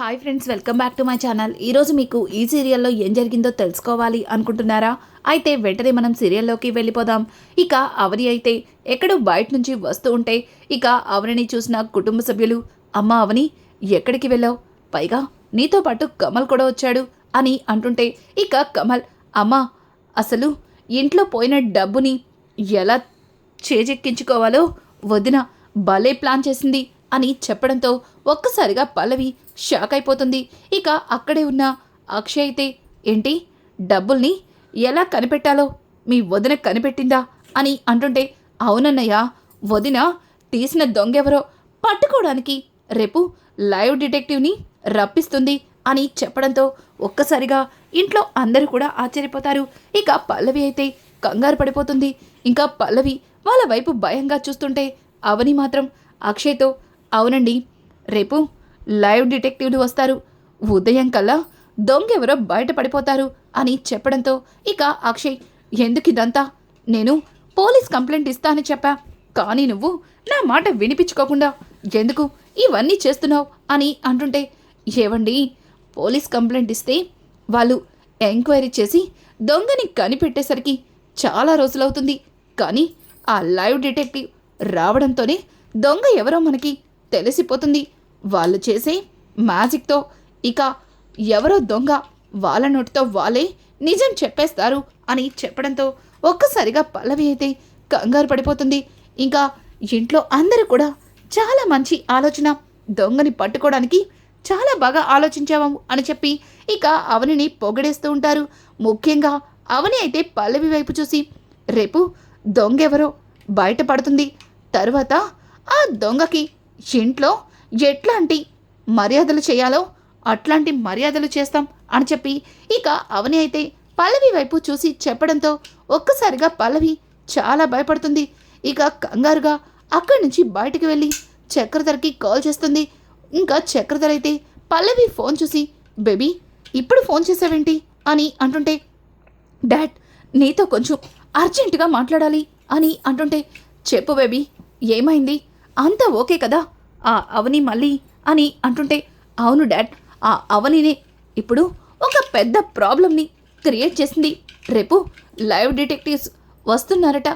Hi friends welcome back to my channel. ఈరోజు మీకు ఈ సీరియల్లో ఏం జరిగిందో తెలుసుకోవాలి అనుకుంటున్నారా? అయితే వెంటనే మనం సీరియల్లోకి వెళ్ళిపోదాం. ఇక అవని అయితే ఎక్కడో బయట నుంచి వస్తూ ఉంటే ఇక అవనిని చూసిన కుటుంబ సభ్యులు అమ్మ అవని ఎక్కడికి వెళ్ళావు? పైగా నీతో పాటు కమల్ కూడా వచ్చాడు అని అంటుంటే ఇక కమల్ అమ్మ అసలు ఇంట్లో పోయిన డబ్బుని ఎలా చేజెక్కించుకోవాలో వదిన భలే ప్లాన్ చేసింది. అని చెప్పడంతో ఒక్కసారిగా పల్లవి షాక్ అయిపోతుంది. ఇక అక్కడే ఉన్న అక్షయ్ అయితే ఏంటి? డబ్బుల్ని ఎలా కనిపెట్టాలో? మీ వదిన కనిపెట్టిందా? అని అంటుంటే అవునన్నయ్య వదిన తీసిన దొంగెవరో పట్టుకోవడానికి రేపు లైవ్ డిటెక్టివ్ని రప్పిస్తుంది అని చెప్పడంతో ఒక్కసారిగా ఇంట్లో అందరూ కూడా ఆశ్చర్యపోతారు. ఇక పల్లవి అయితే కంగారు పడిపోతుంది. ఇంకా పల్లవి వాళ్ళ వైపు భయంగా చూస్తుంటే అవని మాత్రం అక్షయ్తో అవునండి. రేపు లైవ్ డిటెక్టివ్లు వస్తారు. ఉదయం కల్లా దొంగెవరో బయటపడిపోతారు అని చెప్పడంతో ఇక అక్షయ్ ఎందుకు ఇదంతా? నేను పోలీస్ కంప్లైంట్ ఇస్తానని చెప్పా. కానీ నువ్వు నా మాట వినిపించుకోకుండా ఎందుకు ఇవన్నీ చేస్తున్నావు? అని అంటుంటే ఏవండి పోలీస్ కంప్లైంట్ ఇస్తే వాళ్ళు ఎంక్వైరీ చేసి దొంగని కనిపెట్టేసరికి చాలా రోజులవుతుంది. కానీ ఆ లైవ్ డిటెక్టివ్ రావడంతోనే దొంగ ఎవరో మనకి తెలిసిపోతుంది. వాళ్ళు చేసే మ్యాజిక్తో ఇక ఎవరో దొంగ వాళ్ళ నోటితో వాళ్ళే నిజం చెప్పేస్తారు అని చెప్పడంతో ఒక్కసారిగా పల్లవి అయితే కంగారు పడిపోతుంది. ఇంకా ఇంట్లో అందరూ కూడా చాలా మంచి ఆలోచన. దొంగని పట్టుకోవడానికి చాలా బాగా ఆలోచించాము అని చెప్పి ఇక అవనిని పొగడేస్తూ ఉంటారు. ముఖ్యంగా అవని అయితే పల్లవి వైపు చూసి రేపు దొంగెవరో బయటపడుతుంది. తర్వాత ఆ దొంగకి ఇంట్లో ఎట్లాంటి మర్యాదలు చేయాలో అట్లాంటి మర్యాదలు చేస్తాం అని చెప్పి ఇక అవని అయితే పల్లవి వైపు చూసి చెప్పడంతో ఒక్కసారిగా పల్లవి చాలా భయపడుతుంది. ఇక కంగారుగా అక్కడి నుంచి బయటికి వెళ్ళి చక్రధర్కి కాల్ చేస్తుంది. ఇంకా చక్రధర్ అయితే పల్లవి ఫోన్ చూసి బేబీ ఇప్పుడు ఫోన్ చేసావేంటి? అని అంటుంటే డాడ్ నీతో కొంచెం అర్జెంటుగా మాట్లాడాలి అని అంటుంటే చెప్పు బేబీ ఏమైంది? అంతా ఓకే కదా? ఆ అవని మళ్ళీ అని అంటుంటే అవును డాడ్ ఆ అవనినే ఇప్పుడు ఒక పెద్ద ప్రాబ్లంని క్రియేట్ చేసింది. రేపు లైవ్ డిటెక్టివ్స్ వస్తున్నారట.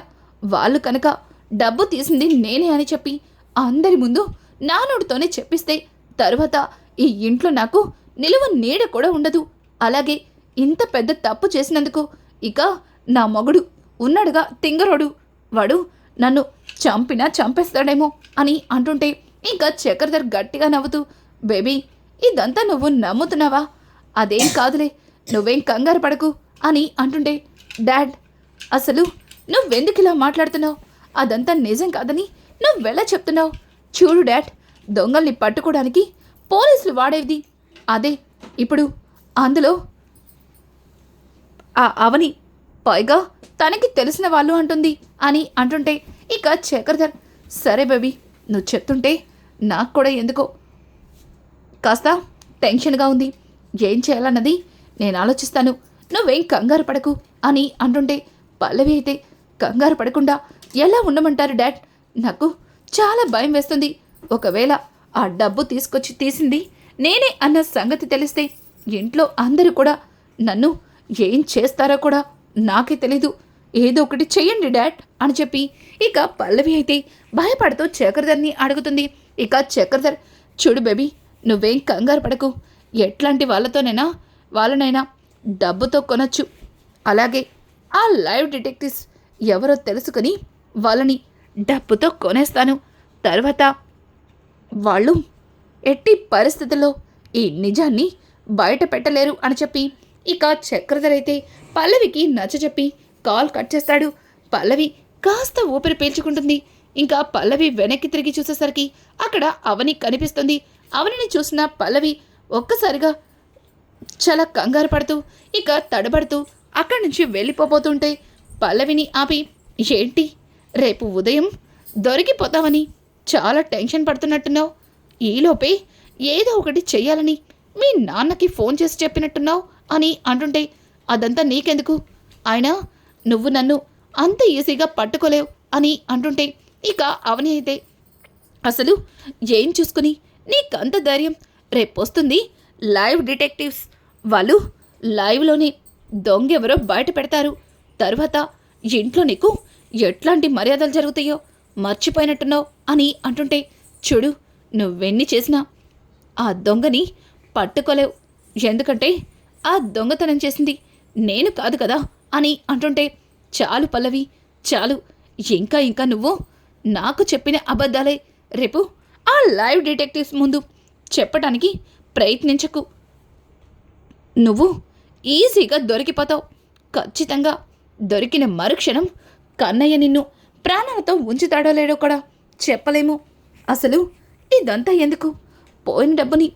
వాళ్ళు కనుక డబ్బు తీసింది నేనే అని చెప్పి అందరి ముందు నానుడితోనే చెప్పిస్తే తర్వాత ఈ ఇంట్లో నాకు నిలువ నీడ కూడా ఉండదు. అలాగే ఇంత పెద్ద తప్పు చేసినందుకు ఇక నా మగుడు ఉన్నాడుగా తింగరోడు. వాడు నన్ను చంపినా చంపేస్తాడేమో అని అంటుంటే ఇంకా చక్రధర్ గట్టిగా నవ్వుతూ బేబీ ఇదంతా నువ్వు నమ్ముతున్నావా? అదేం కాదులే నువ్వేం కంగారు పడకు అని అంటుంటే డాడ్ అసలు నువ్వెందుకు ఇలా మాట్లాడుతున్నావు? అదంతా నిజం కాదని నువ్వెలా చెప్తున్నావు? చూడు డాడ్ దొంగల్ని పట్టుకోవడానికి పోలీసులు వాడేది. అదే ఇప్పుడు అందులో ఆ అవని పైగా తనకి తెలిసిన వాళ్ళు అంటుంది అని అంటుంటే ఇక చక్రధర్ సరే బేబీ నువ్వు చెప్తుంటే నాకు కూడా ఎందుకో. కాస్త టెన్షన్గా ఉంది. ఏం చేయాలన్నది నేను ఆలోచిస్తాను. నువ్వేం కంగారు పడకు అని అంటుంటే పల్లవి అయితే కంగారు పడకుండా ఎలా ఉండమంటారు డాడ్? నాకు చాలా భయం వేస్తుంది. ఒకవేళ ఆ డబ్బు తీసుకొచ్చి తీసింది నేనే అన్న సంగతి తెలిస్తే ఇంట్లో అందరూ కూడా నన్ను ఏం చేస్తారో కూడా నాకే తెలీదు. ఏదో ఒకటి చెయ్యండి డాడ్ అని చెప్పి ఇక పల్లవి అయితే భయపడుతూ చక్రధర్ని అడుగుతుంది. ఇక చక్రధర్ చూడు బేబీ నువ్వేం కంగారు పడకు. ఎట్లాంటి వాళ్ళతోనైనా వాళ్ళనైనా డబ్బుతో కొనొచ్చు. అలాగే ఆ లైవ్ డిటెక్టివ్స్ ఎవరో తెలుసుకుని వాళ్ళని డబ్బుతో కొనేస్తాను. తర్వాత వాళ్ళు ఎట్టి పరిస్థితుల్లో ఈ నిజాన్ని బయట పెట్టలేరు అని చెప్పి ఇక చక్రధర్ అయితే పల్లవికి నచ్చజెప్పి కాల్ కట్ చేస్తాడు. పల్లవి కాస్త ఊపిరి పీల్చుకుంటుంది. ఇంకా పల్లవి వెనక్కి తిరిగి చూసేసరికి అక్కడ అవని కనిపిస్తుంది. అవనిని చూసిన పల్లవి ఒక్కసారిగా చాలా కంగారు పడుతూ ఇక తడబడుతూ అక్కడి నుంచి వెళ్ళిపోబోతుంటే పల్లవిని ఆపి ఏంటి? రేపు ఉదయం దొరికిపోతావని చాలా టెన్షన్ పడుతున్నట్టున్నావు. ఈలోపే ఏదో ఒకటి చెయ్యాలని మీ నాన్నకి ఫోన్ చేసి చెప్పినట్టున్నావు అని అంటుంటే అదంతా నీకెందుకు? ఆయన నువ్వు నన్ను అంత ఈజీగా పట్టుకోలేవు అని అంటుంటే ఇక అవని అయితే అసలు ఏం చూసుకుని నీకంత ధైర్యం? రేపొస్తుంది లైవ్ డిటెక్టివ్స్. వాళ్ళు లైవ్లోనే దొంగ ఎవరో బయట పెడతారు. తర్వాత ఇంట్లో నీకు ఎట్లాంటి మర్యాదలు జరుగుతాయో మర్చిపోయినట్టున్నావు అని అంటుంటే చూడు నువ్వెన్ని చేసినా ఆ దొంగని పట్టుకోలేవు. ఎందుకంటే ఆ దొంగతనం చేసింది నేను కాదు కదా అని అంటుంటే చాలు పల్లవి చాలు. ఇంకా ఇంకా నువ్వు? నాకు చెప్పిన అబద్ధాలే. రేపు ఆ లైవ్ డిటెక్టివ్స్ ముందు చెప్పడానికి ప్రయత్నించకు. నువ్వు ఈజీగా దొరికిపోతావు. ఖచ్చితంగా దొరికిన మరుక్షణం కన్నయ్య నిన్ను ప్రాణాలతో ఉంచుతాడో లేడో కూడా చెప్పలేము. అసలు ఇదంతా ఎందుకు? పోయిన డబ్బుని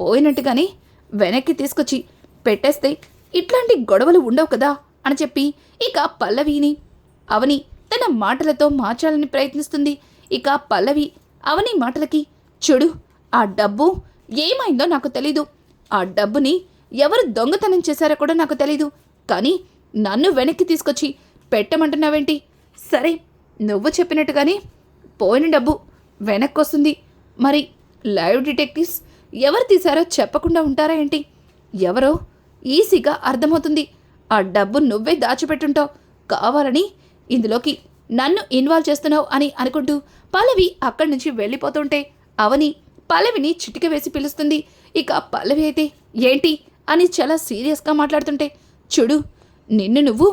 పోయినట్టుగానే వెనక్కి తీసుకొచ్చి పెట్టేస్తే ఇట్లాంటి గొడవలు ఉండవు కదా అని చెప్పి ఇక పల్లవిని అవని తన మాటలతో మార్చాలని ప్రయత్నిస్తుంది. ఇక పల్లవి అవని మాటలకి చెడు ఆ డబ్బు ఏమైందో నాకు తెలీదు. ఆ డబ్బుని ఎవరు దొంగతనం చేశారో కూడా నాకు తెలీదు. కానీ నన్ను వెనక్కి తీసుకొచ్చి పెట్టమంటున్నావేంటి? సరే నువ్వు చెప్పినట్టుగానే పోయిన డబ్బు వెనక్కి వస్తుంది మరి లైవ్ డిటెక్టివ్స్ ఎవరు తీశారో చెప్పకుండా ఉంటారా ఏంటి? ఎవరో ఈజీగా అర్థమవుతుంది. ఆ డబ్బు నువ్వే దాచిపెట్టుంటావు. కావాలని ఇందులోకి నన్ను ఇన్వాల్వ్ చేస్తున్నావు అని అనుకుంటూ పల్లవి అక్కడి నుంచి వెళ్ళిపోతుంటే అవని పల్లవిని చిటిక వేసి పిలుస్తుంది. ఇక పల్లవి అయితే ఏంటి అని చాలా సీరియస్గా మాట్లాడుతుంటే చూడు నిన్ను నువ్వు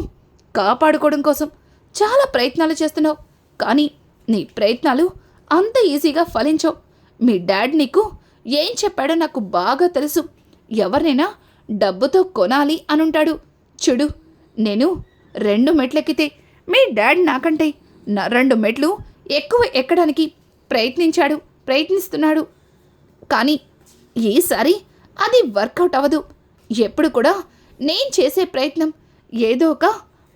కాపాడుకోవడం కోసం చాలా ప్రయత్నాలు చేస్తున్నావు. కానీ నీ ప్రయత్నాలు అంత ఈజీగా ఫలించవు. మీ డాడ్ నీకు ఏం చెప్పాడో నాకు బాగా తెలుసు. ఎవరినైనా డబ్బుతో కొనాలి అనుంటాడు. చూడు నేను రెండు మెట్లెక్కితే మీ డాడ్ నాకంటే నా రెండు మెట్లు ఎక్కువ ఎక్కడానికి ప్రయత్నించాడు ప్రయత్నిస్తున్నాడు. కానీ ఈసారి అది వర్కౌట్ అవ్వదు. ఎప్పుడు కూడా నేను చేసే ప్రయత్నం ఏదో ఒక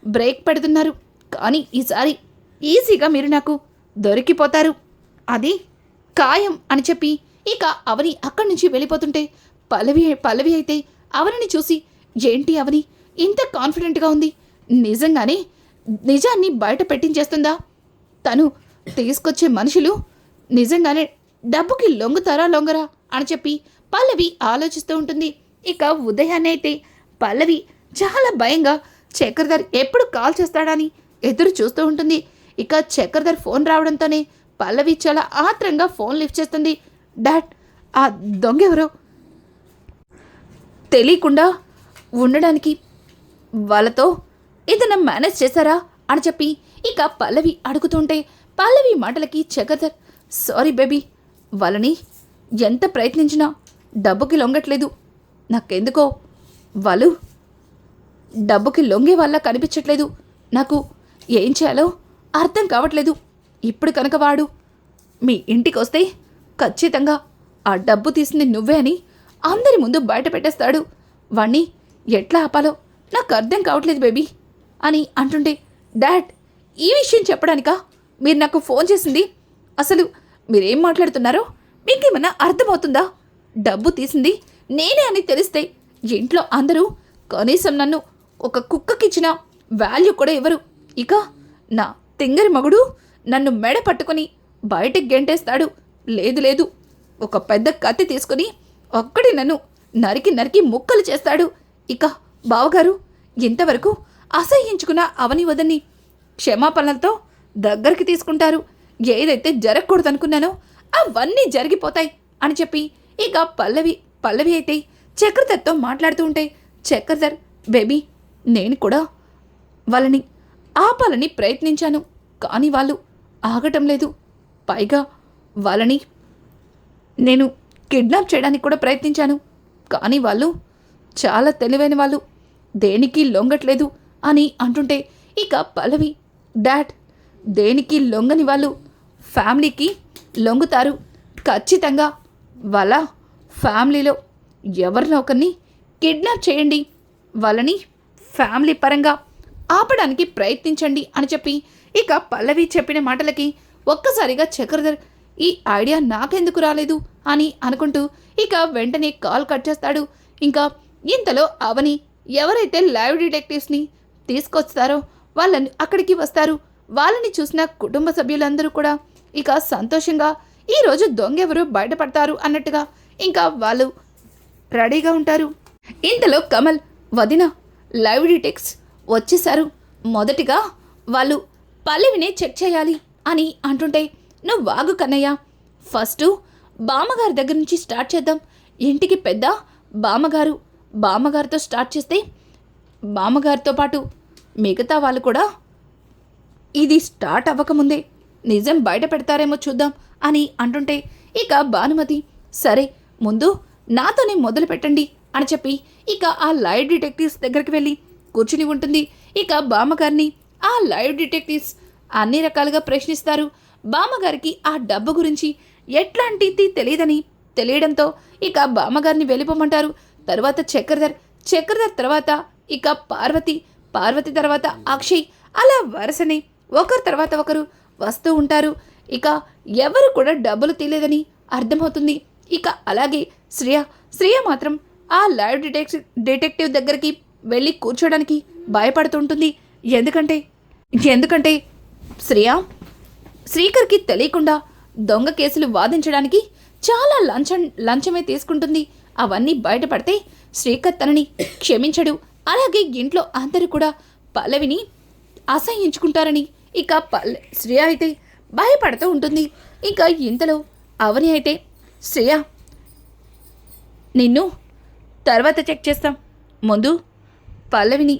బ్రేక్ పెడుతున్నారు. కానీ ఈసారి ఈజీగా మీరు నాకు దొరికిపోతారు. అది ఖాయం అని చెప్పి ఇక అవని అక్కడి నుంచి వెళ్ళిపోతుంటే పల్లవి పల్లవి అయితే అవనిని చూసి ఏంటి అవని? ఇంత కాన్ఫిడెంట్గా ఉంది. నిజంగానే నిజాన్ని బయట పెట్టించేస్తుందా? తను తీసుకొచ్చే మనుషులు నిజంగానే డబ్బుకి లొంగుతారా లొంగరా? అని చెప్పి పల్లవి ఆలోచిస్తూ ఉంటుంది. ఇక ఉదయాన్నే అయితే పల్లవి చాలా భయంగా చక్రధర్ ఎప్పుడు కాల్ చేస్తాడని ఎదురు చూస్తూ ఉంటుంది. ఇక చక్రధర్ ఫోన్ రావడంతోనే పల్లవి చాలా ఆత్రంగా ఫోన్ లిఫ్ట్ చేస్తుంది. డాడ్ ఆ దొంగ ఎవరో తెలియకుండా ఉండడానికి వాళ్ళతో ఏదైనా మేనేజ్ చేశారా అని చెప్పి ఇక పల్లవి అడుగుతుంటే పల్లవి మాటలకి చక్రధర్ సారీ బేబీ వాళ్ళని ఎంత ప్రయత్నించినా డబ్బుకి లొంగట్లేదు. నాకెందుకో వాళ్ళు డబ్బుకి లొంగే వాళ్ళ కనిపించట్లేదు. నాకు ఏం చేయాలో అర్థం కావట్లేదు. ఇప్పుడు కనుక వాడు మీ ఇంటికి వస్తే ఖచ్చితంగా ఆ డబ్బు తీసింది నువ్వే అని అందరి ముందు బయట పెట్టేస్తాడు. వాణ్ణి ఎట్లా ఆపాలో? నాకు అర్థం కావట్లేదు బేబీ అని అంటుంటే డాడ్ ఈ విషయం చెప్పడానికా? మీరు నాకు ఫోన్ చేసింది? అసలు మీరేం మాట్లాడుతున్నారో? మీకేమన్నా అర్థమవుతుందా? డబ్బు తీసింది నేనే అని తెలిస్తే ఇంట్లో అందరూ కనీసం నన్ను ఒక కుక్కకిచ్చిన వాల్యూ కూడా ఇవ్వరు. ఇక నా తింగరి మగుడు నన్ను మెడ పట్టుకొని బయటికి గెంటేస్తాడు. లేదు లేదు ఒక పెద్ద కత్తి తీసుకుని ఒక్కడి నన్ను నరికి నరికి ముక్కలు చేస్తాడు. ఇక బావగారు ఇంతవరకు అసహ్యించుకున్న అవని వదని క్షమాపణలతో దగ్గరికి తీసుకుంటారు. ఏదైతే జరగకూడదనుకున్నానో అవన్నీ జరిగిపోతాయి అని చెప్పి ఇక పల్లవి పల్లవి అయితే చక్రధర్తో మాట్లాడుతూ ఉంటే చక్రధర్ బేబీ నేను కూడా వాళ్ళని ఆపాలని ప్రయత్నించాను. కానీ వాళ్ళు ఆగటం లేదు. పైగా వాళ్ళని నేను కిడ్నాప్ చేయడానికి కూడా ప్రయత్నించాను. కానీ వాళ్ళు చాలా తెలివైన వాళ్ళు. దేనికి లొంగట్లేదు అని అంటుంటే ఇక పల్లవి డాడ్ దేనికి లొంగని వాళ్ళు ఫ్యామిలీకి లొంగుతారు. ఖచ్చితంగా వాళ్ళ ఫ్యామిలీలో ఎవరినో ఒకరిని కిడ్నాప్ చేయండి. వాళ్ళని ఫ్యామిలీ పరంగా ఆపడానికి ప్రయత్నించండి అని చెప్పి ఇక పల్లవి చెప్పిన మాటలకి ఒక్కసారిగా చక్రధర్ ఈ ఐడియా నాకెందుకు రాలేదు? అని అనుకుంటూ ఇక వెంటనే కాల్ కట్ చేస్తాడు. ఇంకా ఇంతలో అవని ఎవరైతే లైవ్ డిటెక్టివ్స్ని తీసుకొస్తారో వాళ్ళని అక్కడికి వస్తారు. వాళ్ళని చూసిన కుటుంబ సభ్యులందరూ కూడా ఇక సంతోషంగా ఈరోజు దొంగ ఎవరు బయటపడతారు అన్నట్టుగా ఇంకా వాళ్ళు రెడీగా ఉంటారు. ఇంతలో కమల్ వదిన లైవ్ డిటెక్స్ వచ్చేసారు మొదటిగా వాళ్ళు పల్లవినే చెక్ చేయాలి అని అంటుంటే నువ్వు వాగు కన్నయ్య. ఫస్ట్ బామ్మగారి దగ్గర నుంచి స్టార్ట్ చేద్దాం. ఇంటికి పెద్ద బామ్మగారు బామ్మగారితో స్టార్ట్ చేస్తే బామ్మగారితో పాటు మిగతా వాళ్ళు కూడా ఇది స్టార్ట్ అవ్వకముందే నిజం బయట పెడతారేమో చూద్దాం అని అంటుంటే ఇక భానుమతి సరే ముందు నాతోనే మొదలు పెట్టండి అని చెప్పి ఇక ఆ లైవ్ డిటెక్టివ్స్ దగ్గరికి వెళ్ళి కూర్చుని ఉంటుంది. ఇక బామ్మగారిని ఆ లైవ్ డిటెక్టివ్స్ అన్ని రకాలుగా ప్రశ్నిస్తారు. బామ్మగారికి ఆ డబ్బు గురించి ఎట్లాంటిది తెలియదని తెలియడంతో ఇక బామ్మగారిని వెళ్ళిపోమంటారు. తర్వాత చక్రధర్ చక్రధర్ తర్వాత ఇక పార్వతి పార్వతి తర్వాత అక్షయ్ అలా వరుసనే ఒకరు తర్వాత ఒకరు వస్తూ ఉంటారు. ఇక ఎవరు కూడా డబ్బులు తీయలేదని అర్థమవుతుంది. ఇక అలాగే శ్రేయ శ్రేయ మాత్రం ఆ లైవ్ డిటెక్టివ్ డిటెక్టివ్ దగ్గరికి వెళ్ళి కూర్చోడానికి భయపడుతుంటుంది ఎందుకంటే ఎందుకంటే శ్రేయ శ్రీకర్కి తెలియకుండా దొంగ కేసులు వాదించడానికి చాలా లంచం లంచమే తీసుకుంటుంది. అవన్నీ బయటపడితే శ్రీకర్ తనని క్షమించడు. అలాగే ఇంట్లో అందరూ కూడా పల్లవిని అసహించుకుంటారని ఇక పల్లె శ్రేయ అయితే భయపడుతూ ఉంటుంది. ఇక ఇంతలో అవని అయితే శ్రేయ నిన్ను తర్వాత చెక్ చేస్తాం. ముందు పల్లవిని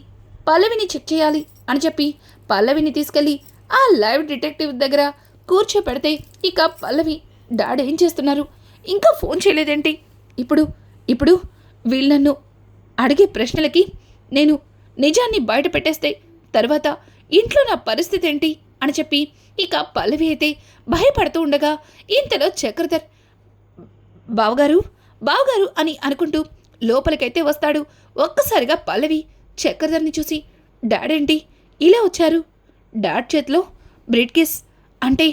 పల్లవిని చెక్ చేయాలి అని చెప్పి పల్లవిని తీసుకెళ్ళి ఆ లైవ్ డిటెక్టివ్ దగ్గర కూర్చోపెడితే ఇక పల్లవి డాడీ ఏం చేస్తున్నారు? ఇంకా ఫోన్ చేయలేదేంటి? ఇప్పుడు ఇప్పుడు వీళ్ళు నన్ను అడిగే ప్రశ్నలకి నేను నిజాన్ని బయట పెట్టేస్తే తర్వాత ఇంట్లో నా పరిస్థితి ఏంటి? అని చెప్పి ఇక పల్లవి అయితే భయపడుతూ ఉండగా ఇంతలో చక్రధర్ బావగారు బావగారు అని అనుకుంటూ లోపలికైతే వస్తాడు. ఒక్కసారిగా పల్లవి చక్రధర్ని చూసి డాడేంటి ఇలా వచ్చారు? డాడ్ చేతిలో బ్రీడ్ కేస్. అంటే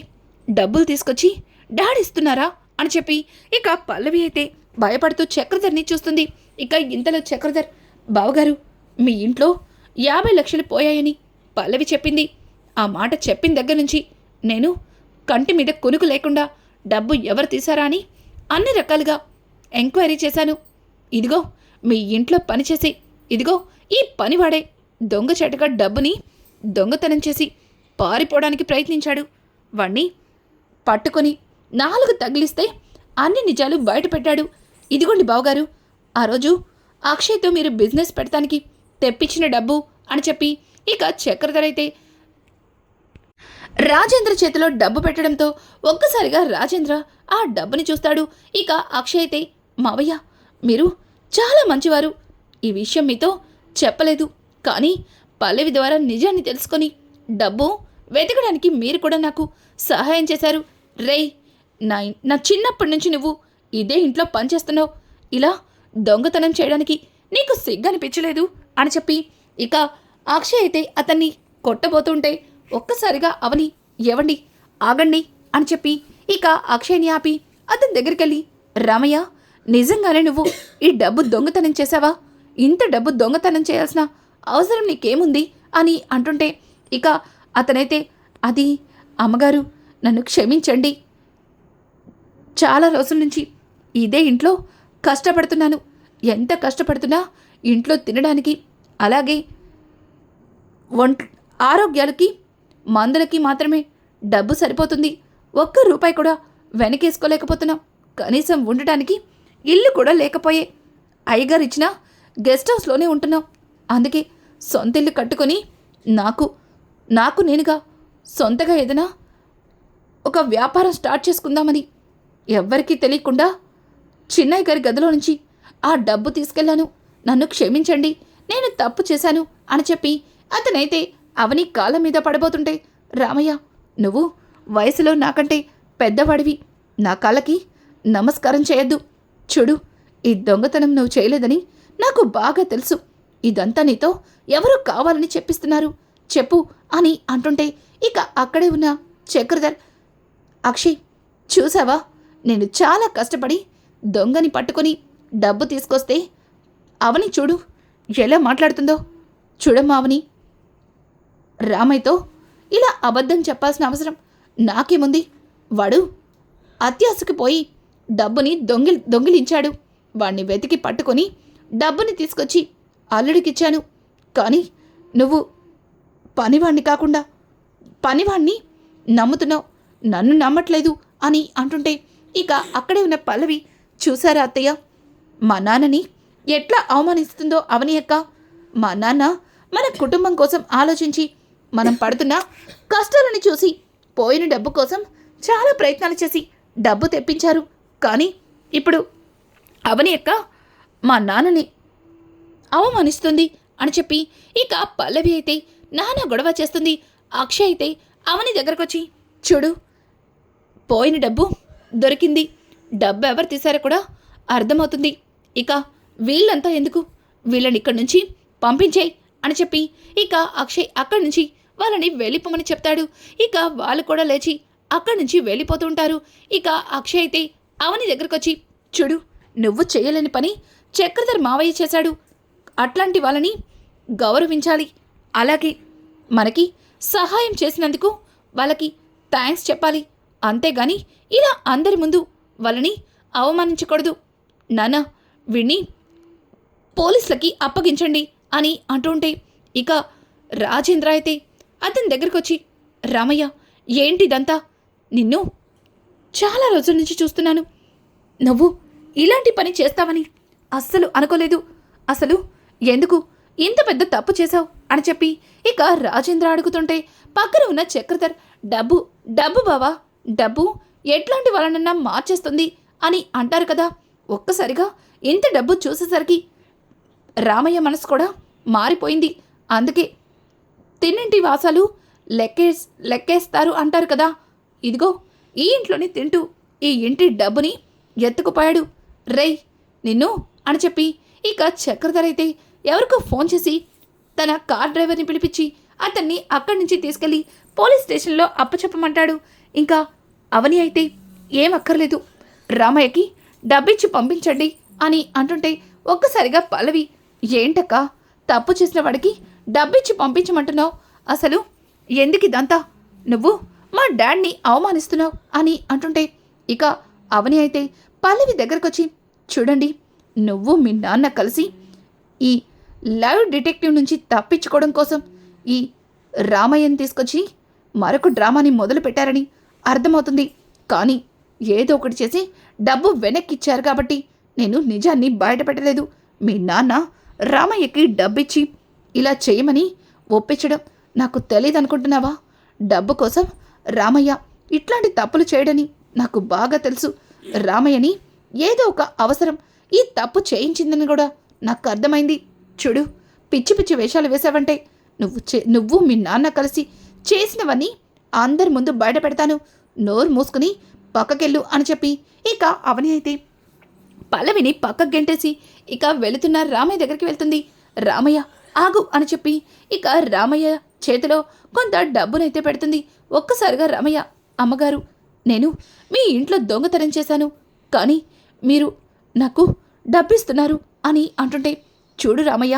డబ్బులు తీసుకొచ్చి డాడ్ ఇస్తున్నారా? అని చెప్పి ఇక పల్లవి అయితే భయపడుతూ చక్రధర్ని చూస్తుంది. ఇక ఇంతలో చక్రధర్ బావగారు మీ ఇంట్లో యాభై లక్షలు పోయాయని పల్లవి చెప్పింది. ఆ మాట చెప్పిన దగ్గర నుంచి నేను కంటి మీద కొనుకు లేకుండా డబ్బు ఎవరు తీసారా అని అన్ని రకాలుగా ఎంక్వైరీ చేశాను. ఇదిగో మీ ఇంట్లో పనిచేసి ఇదిగో ఈ పనివాడే దొంగ చెటగా డబ్బుని దొంగతనం చేసి పారిపోవడానికి ప్రయత్నించాడు. వాణ్ణి పట్టుకొని నాలుగు తగిలిస్తే అన్ని నిజాలు బయట పెట్టాడు ఇదిగోండి బావగారు ఆ రోజు అక్షయ్తో మీరు బిజినెస్ పెడతానికి తెప్పించిన డబ్బు అని చెప్పి ఇక చక్రధర్ అయితే రాజేంద్ర చేతిలో డబ్బు పెట్టడంతో ఒక్కసారిగా రాజేంద్ర ఆ డబ్బుని చూస్తాడు. ఇక అక్షయ్ అయితే మావయ్య మీరు చాలా మంచివారు. ఈ విషయం మీతో చెప్పలేదు. కానీ పల్లవి ద్వారా నిజాన్ని తెలుసుకొని డబ్బు వెతకడానికి మీరు కూడా నాకు సహాయం చేశారు. రేయ్ నా నా చిన్నప్పటి నుంచి నువ్వు ఇదే ఇంట్లో పనిచేస్తున్నావు ఇలా దొంగతనం చేయడానికి నీకు సిగ్గనిపించలేదు అని చెప్పి ఇక అక్షయ్ అయితే అతన్ని కొట్టబోతుంటే ఒక్కసారిగా అవని ఎవండి ఆగండి అని చెప్పి ఇక అక్షయ్ని ఆపి అతని దగ్గరికెళ్ళి రామయ్య నిజంగానే నువ్వు ఈ డబ్బు దొంగతనం చేశావా? ఇంత డబ్బు దొంగతనం చేయాల్సిన అవసరం నీకేముంది? అని అంటుంటే ఇక అతనైతే అది అమ్మగారు నన్ను క్షమించండి. చాలా రోజుల నుంచి ఇదే ఇంట్లో కష్టపడుతున్నాను. ఎంత కష్టపడుతున్నా ఇంట్లో తినడానికి అలాగే వంట ఆరోగ్యాలకి మందులకి మాత్రమే డబ్బు సరిపోతుంది. ఒక్క రూపాయి కూడా వెనకేసుకోలేకపోతున్నాం. కనీసం ఉండటానికి ఇల్లు కూడా లేకపోయే అయ్యగారు ఇచ్చిన గెస్ట్ హౌస్లోనే ఉంటున్నాం. అందుకే సొంత ఇల్లు కట్టుకొని నాకు నాకు నేనుగా సొంతగా ఏదైనా ఒక వ్యాపారం స్టార్ట్ చేసుకుందామని ఎవ్వరికీ తెలియకుండా చిన్నయ్య గారి గదిలో నుంచి ఆ డబ్బు తీసుకెళ్ళాను నన్ను క్షమించండి నేను తప్పు చేశాను అని చెప్పి అతనైతే అవని కాళ్ళ మీద పడబోతుంటే రామయ్య నువ్వు వయసులో నాకంటే పెద్దవాడివి. నా కాళ్ళకి నమస్కారం చేయొద్దు. చూడు ఈ దొంగతనం నువ్వు చేయలేదని నాకు బాగా తెలుసు. ఇదంతా నీతో ఎవరు కావాలని చెప్పిస్తున్నారు? చెప్పు అని అంటుంటే ఇక అక్కడే ఉన్న చక్రధర్ అక్షయ్ చూసావా? నేను చాలా కష్టపడి దొంగని పట్టుకొని డబ్బు తీసుకొస్తే అవని చూడు ఎలా మాట్లాడుతుందో. చూడమ్మా అవని. రామయ్యతో ఇలా అబద్ధం చెప్పాల్సిన అవసరం నాకేముంది? వాడు అత్యాశకు పోయి డబ్బుని దొంగిలి దొంగిలించాడు. వాణ్ణి వెతికి పట్టుకొని డబ్బుని తీసుకొచ్చి అల్లుడికిచ్చాను. కానీ నువ్వు పనివాణ్ణి కాకుండా పనివాణ్ణి నమ్ముతున్నావు. నన్ను నమ్మట్లేదు అని అంటుంటే ఇక అక్కడే ఉన్న పల్లవి చూసారా అత్తయ్య? మా నాన్నని ఎట్లా అవమానిస్తుందో అవని అక్క. మా నాన్న మన కుటుంబం కోసం ఆలోచించి మనం పడుతున్న కష్టాలను చూసి పోయిన డబ్బు కోసం చాలా ప్రయత్నాలు చేసి డబ్బు తెప్పించారు. కానీ ఇప్పుడు అవని అక్క మా నాన్నని అవమానిస్తుంది అని చెప్పి ఇక పల్లవి అయితే నానా గొడవ చేస్తుంది. అక్షయ్ అయితే అవని దగ్గరకొచ్చి చూడు పోయిన డబ్బు దొరికింది. డబ్బు ఎవరు తీశారో కూడా అర్థమవుతుంది. ఇక వీళ్ళంతా ఎందుకు? వీళ్ళని ఇక్కడి నుంచి పంపించేయి అని చెప్పి ఇక అక్షయ్ అక్కడి నుంచి వాళ్ళని వెళ్ళిపోమని చెప్తాడు. ఇక వాళ్ళు కూడా లేచి అక్కడి నుంచి వెళ్ళిపోతుంటారు ఇక అక్షయ్ అయితే అవని దగ్గరకొచ్చి చూడు నువ్వు చేయలేని పని చక్రధర్ మావయ్య చేశాడు. అట్లాంటి వాళ్ళని గౌరవించాలి. అలాగే మనకి సహాయం చేసినందుకు వాళ్ళకి థ్యాంక్స్ చెప్పాలి. అంతేగాని ఇలా అందరి ముందు వాళ్ళని అవమానించకూడదు. నాన్న వీణ్ణి పోలీసులకి అప్పగించండి అని అంటుంటే ఇక రాజేంద్ర అయితే అతని దగ్గరకు వచ్చి రామయ్య ఏంటిదంతా? నిన్ను చాలా రోజుల నుంచి చూస్తున్నాను. నువ్వు ఇలాంటి పని చేస్తావని అస్సలు అనుకోలేదు. అసలు ఎందుకు? ఇంత పెద్ద తప్పు చేశావు? అని చెప్పి ఇక రాజేంద్ర అడుగుతుంటే పక్కన ఉన్న చక్రధర్ డబ్బు డబ్బు బావా డబ్బు ఎట్లాంటి వాళ్ళనన్నా మార్చేస్తుంది అని అంటారు కదా. ఒక్కసారిగా ఇంత డబ్బు చూసేసరికి రామయ్య మనసు కూడా మారిపోయింది. అందుకే తిన్నింటి వాసాలు లెక్కే లెక్కేస్తారు అంటారు కదా. ఇదిగో ఈ ఇంట్లోనే తింటూ ఈ ఇంటి డబ్బుని ఎత్తుకుపోయాడు. రేయ్ నిన్ను అని చెప్పి ఇక చక్రధర్ అయితే ఎవరికో ఫోన్ చేసి తన కార్ డ్రైవర్ని పిలిపించి అతన్ని అక్కడి నుంచి తీసుకెళ్ళి పోలీస్ స్టేషన్లో అప్పచెప్పమంటాడు. ఇంకా అవని అయితే ఏం అక్కర్లేదు. రామయ్యకి డబ్బిచ్చి పంపించండి అని అంటుంటే ఒక్కసారిగా పల్లవి ఏంటక్క? తప్పు చేసిన వాడికి డబ్బిచ్చి పంపించమంటున్నావు? అసలు ఎందుకు ఇదంతా? నువ్వు మా డాడ్ని అవమానిస్తున్నావు? అని అంటుంటే ఇక అవని అయితే పల్లవి దగ్గరకొచ్చి చూడండి నువ్వు మీ నాన్న కలిసి ఈ లైవ్ డిటెక్టివ్ నుంచి తప్పించుకోవడం కోసం ఈ రామయ్యని తీసుకొచ్చి మరొక డ్రామాని మొదలు పెట్టారని అర్థమవుతుంది. కానీ ఏదో ఒకటి చేసి డబ్బు వెనక్కిచ్చారు కాబట్టి నేను నిజాన్ని బయటపెట్టలేదు. మీ నాన్న రామయ్యకి డబ్బిచ్చి ఇలా చేయమని ఒప్పించడం నాకు తెలియదు అనుకుంటున్నావా డబ్బు కోసం రామయ్య ఇట్లాంటి తప్పులు చేయడని నాకు బాగా తెలుసు. రామయ్యని ఏదో ఒక అవసరం ఈ తప్పు చేయించిందని కూడా నాకు అర్థమైంది. చూడు పిచ్చి పిచ్చి వేషాలు వేసావంటే నువ్వు చే నువ్వు మీ నాన్న కలిసి చేసినవన్నీ అందరి ముందు బయట పెడతాను. నోరు మూసుకుని పక్కకెళ్ళు అని చెప్పి. ఇక అవని అయితే పల్లవిని పక్కకు గెంటేసి ఇక వెళుతున్న రామయ్య దగ్గరికి వెళ్తుంది. రామయ్య ఆగు అని చెప్పి. ఇక రామయ్య చేతిలో కొంత డబ్బునైతే పెడుతుంది. ఒక్కసారిగా రామయ్య అమ్మగారు నేను మీ ఇంట్లో దొంగతనం చేశాను. కానీ మీరు నాకు డబ్బిస్తున్నారు అని అంటుంటే చూడు రామయ్య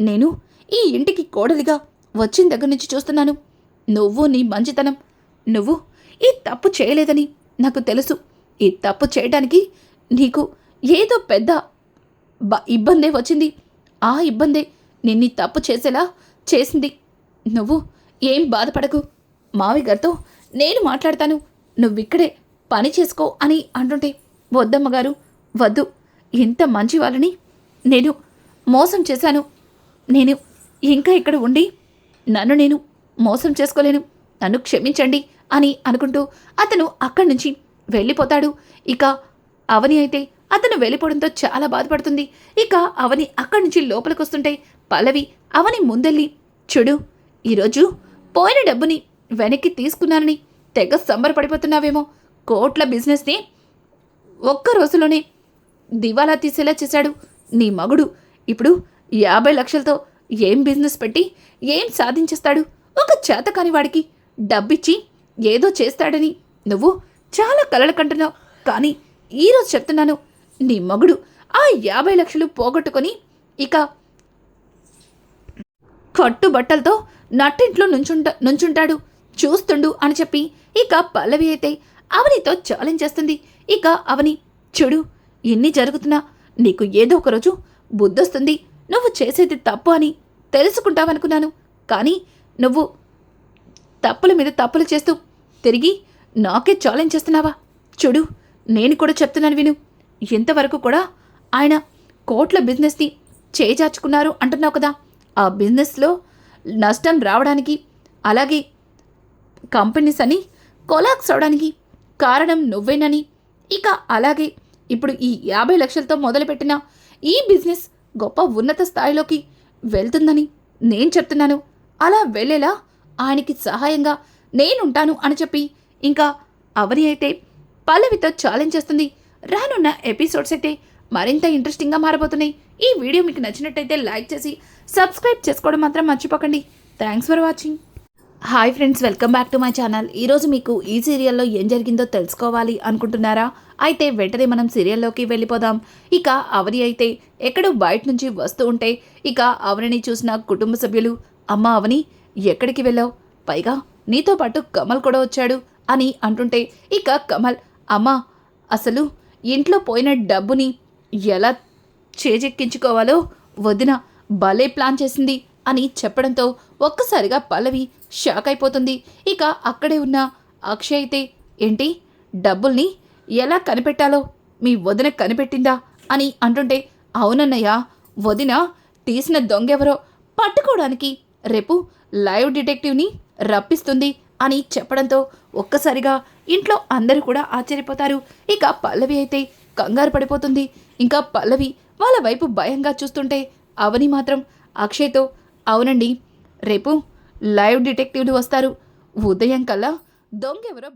నేను ఈ ఇంటికి కోడలిగా వచ్చిన దగ్గర నుంచి చూస్తున్నాను. నువ్వు నీ మంచితనం నువ్వు ఈ తప్పు చేయలేదని నాకు తెలుసు. ఈ తప్పు చేయడానికి నీకు ఏదో పెద్ద బ ఇబ్బందే వచ్చింది. ఆ ఇబ్బందే నిన్ని తప్పు చేసేలా చేసింది. నువ్వు ఏం బాధపడకు. మావి గారితో నేను మాట్లాడతాను. నువ్విక్కడే పని చేసుకో అని అంటుంటే వద్దమ్మగారు వద్దు. ఇంత మంచి వాళ్ళని నేను మోసం చేశాను. నేను ఇంకా ఇక్కడ ఉండి నన్ను నేను మోసం చేసుకోలేను. నన్ను క్షమించండి అని అనుకుంటూ అతను అక్కడి నుంచి వెళ్ళిపోతాడు. ఇక అవని అయితే అతను వెళ్ళిపోవడంతో చాలా బాధపడుతుంది. ఇక అవని అక్కడి నుంచి లోపలికి వస్తుంటే పల్లవి అవని ముందెళ్ళి చూడు ఈరోజు పోయిన డబ్బుని వెనక్కి తీసుకున్నానని తెగ సంబరపడిపోతున్నావేమో. కోట్ల బిజినెస్ని ఒక్క రోజులోనే దివాలా తీసేలా చేశాడు. నీ మగుడు ఇప్పుడు యాభై లక్షలతో ఏం బిజినెస్ పెట్టి ఏం సాధించేస్తాడు? ఒక చేతకాని వాడికి డబ్బిచ్చి ఏదో చేస్తాడని నువ్వు చాలా కలలు కంటున్నావు. కానీ ఈరోజు చెప్తున్నాను నీ మగుడు ఆ యాభై లక్షలు పోగొట్టుకొని ఇక కట్టుబట్టలతో నట్టింట్లో నుంచుంట నుంచుంటాడు. చూస్తుండు అని చెప్పి ఇక పల్లవి అయితే అవనితో ఛాలెంజ్ చేస్తుంది. ఇక అవని చెడు ఎన్ని జరుగుతున్నా నీకు ఏదో ఒక రోజు బుద్ధొస్తుంది. నువ్వు చేసేది తప్పు అని తెలుసుకుంటావనుకున్నాను. కానీ నువ్వు తప్పుల మీద తప్పులు చేస్తూ తిరిగి నాకే ఛాలెంజ్ చేస్తున్నావా? చూడు నేను కూడా చెప్తున్నాను విను. ఇంతవరకు కూడా ఆయన కోట్ల బిజినెస్ని చేజార్చుకున్నారు అంటున్నావు కదా. ఆ బిజినెస్లో నష్టం రావడానికి అలాగే కంపెనీస్ అని కొలాక్స్ అవడానికి కారణం నువ్వేనని. ఇక అలాగే ఇప్పుడు ఈ యాభై లక్షలతో మొదలుపెట్టిన ఈ బిజినెస్ గొప్ప ఉన్నత స్థాయిలోకి వెళ్తుందని నేను చెప్తున్నాను. అలా వెళ్ళేలా ఆయనకి సహాయంగా నేనుంటాను అని చెప్పి ఇంకా అవని అయితే పల్లవితో ఛాలెంజ్ చేస్తుంది. రానున్న ఎపిసోడ్స్ అయితే మరింత ఇంట్రెస్టింగ్గా మారబోతున్నాయి. ఈ వీడియో మీకు నచ్చినట్టయితే లైక్ చేసి సబ్స్క్రైబ్ చేసుకోవడం మాత్రం మర్చిపోకండి. Thanks for watching hi friends welcome back to my channel. ఈరోజు మీకు ఈ సీరియల్లో ఏం జరిగిందో తెలుసుకోవాలి అనుకుంటున్నారా? అయితే వెంటనే మనం సీరియల్లోకి వెళ్ళిపోదాం. ఇక అవని అయితే ఎక్కడో బయట నుంచి వస్తూ ఉంటే ఇక అవనిని చూసిన కుటుంబ సభ్యులు అమ్మ అవని ఎక్కడికి వెళ్ళావు? పైగా నీతో పాటు కమల్ కూడా వచ్చాడు అని అంటుంటే ఇక కమల్ అమ్మ అసలు ఇంట్లో పోయిన డబ్బుని ఎలా చేజెక్కించుకోవాలో వదిన భలే ప్లాన్ చేసింది అని చెప్పడంతో ఒక్కసారిగా పల్లవి షాక్ అయిపోతుంది. ఇక అక్కడే ఉన్న అక్షయ్ అయితే ఏంటి? డబ్బుల్ని ఎలా కనిపెట్టాలో? మీ వదిన కనిపెట్టిందా? అని అంటుంటే అవునన్నయ్య వదిన తీసిన దొంగెవరో పట్టుకోవడానికి రేపు లైవ్ డిటెక్టివ్ని రప్పిస్తుంది అని చెప్పడంతో ఒక్కసారిగా ఇంట్లో అందరూ కూడా ఆశ్చర్యపోతారు. ఇక పల్లవి అయితే కంగారు పడిపోతుంది. ఇంకా పల్లవి వాళ్ళ వైపు భయంగా చూస్తుంటే అవని మాత్రం అక్షయ్తో అవునండి రేపు లైవ్ డిటెక్టివ్లు వస్తారు. ఉదయం కల్లా దొంగెవరో